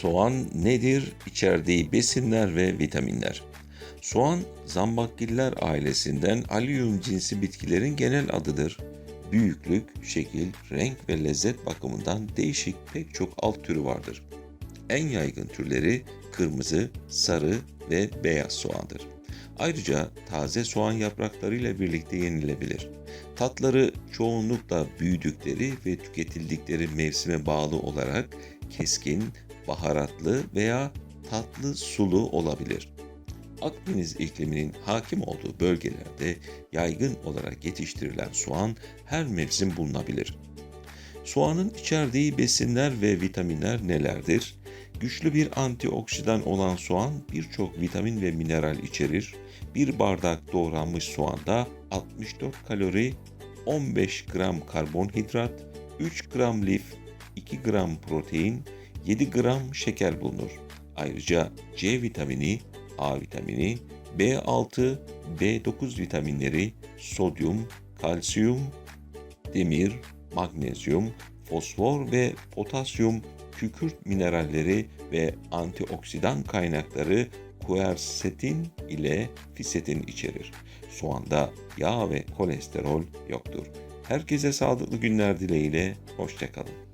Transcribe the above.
Soğan nedir? İçerdiği besinler ve vitaminler. Soğan, zambakgiller ailesinden allium cinsi bitkilerin genel adıdır. Büyüklük, şekil, renk ve lezzet bakımından değişik pek çok alt türü vardır. En yaygın türleri kırmızı, sarı ve beyaz soğandır. Ayrıca taze soğan yapraklarıyla birlikte yenilebilir. Tatları çoğunlukla büyüdükleri ve tüketildikleri mevsime bağlı olarak keskin, baharatlı veya tatlı sulu olabilir. Akdeniz ikliminin hakim olduğu bölgelerde yaygın olarak yetiştirilen soğan her mevsim bulunabilir. Soğanın içerdiği besinler ve vitaminler nelerdir? Güçlü bir antioksidan olan soğan birçok vitamin ve mineral içerir. Bir bardak doğranmış soğanda 64 kalori, 15 gram karbonhidrat, 3 gram lif, 2 gram protein, 7 gram şeker bulunur. Ayrıca C vitamini, A vitamini, B6, B9 vitaminleri, sodyum, kalsiyum, demir, magnezyum, fosfor ve potasyum, kükürt mineralleri ve antioksidan kaynakları kuersetin ile fisetin içerir. Soğanda yağ ve kolesterol yoktur. Herkese sağlıklı günler dileğiyle, hoşçakalın.